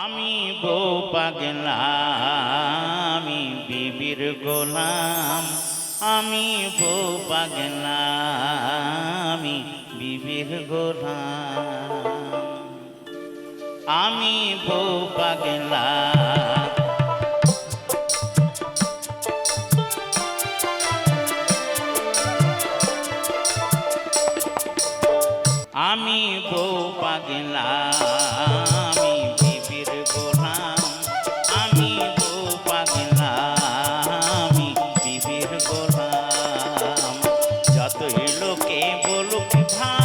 আমি বউ পাগলা, আমি বিবির গোলাম। আমি বউ পাগলা, আমি বিবির গোলাম। আমি বউ পাগলা। আমি বউ পাগলা। ভাই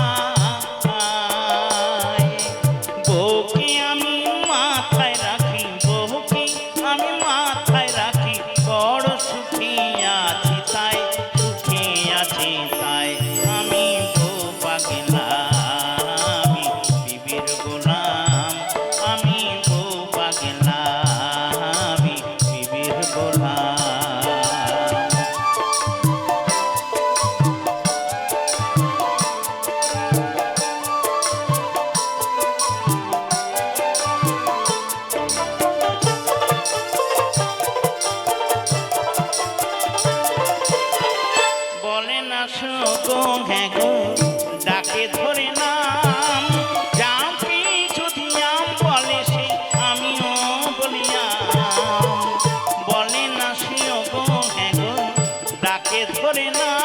ডাকে ধরে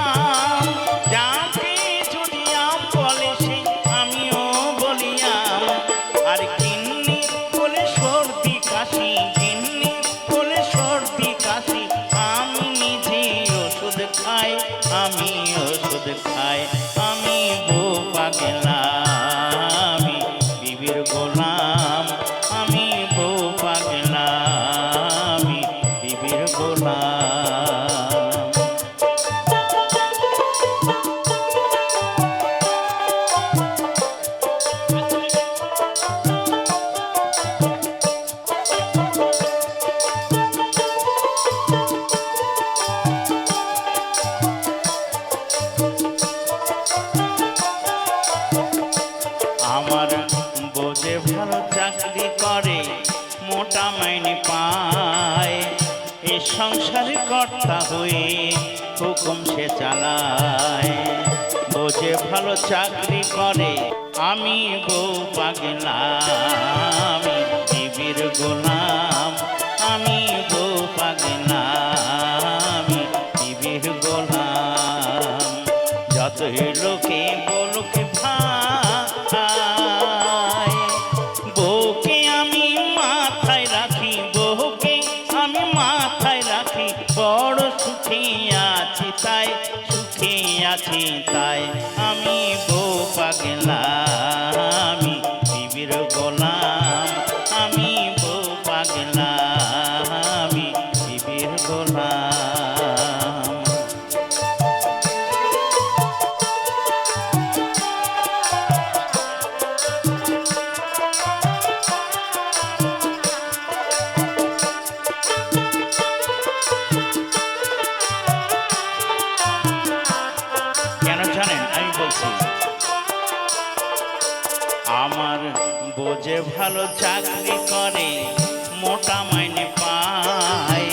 বোঝে ভালো চাকরি করে, মোটা মাইনে পায়। এ সংসারে কর্তা হয়ে হুকুম সে চালায়। বোঝে ভালো চাকরি করে, আমি বউ পাগলা আমি টিভির গোলাম। সুখী আছি তাই আমি বউ পাগলা। বোঝে ভালো চাকরি করে, মোটা মাইনে পায়।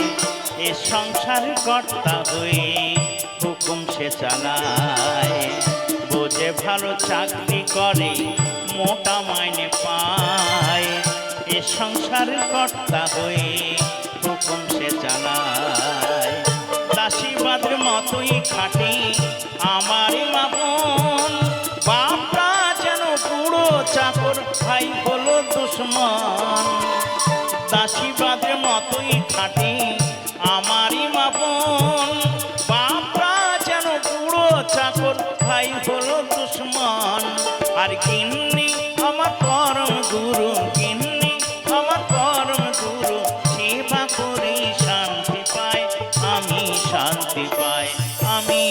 এ সংসার কর্তা হয়ে হুকুম সে চালায়। বোঝে ভালো চাকরি করে, মোটা মাইনে পায়। এ সংসার কর্তা হয়ে হুকুম সে চালায়। দাসীবাদের মতোই খাটি আমার মাপন আশীর্বাদের মতোই খাটি। আমারই মাপন বাপরা যেন পুরো চাকর, ভাই হলো দুশ্মন। আর কিন্নি আমার পরম গুরু কিন্নি আমার পরম গুরু, সেবা করি, শান্তি পায় আমি শান্তি পাই, আমি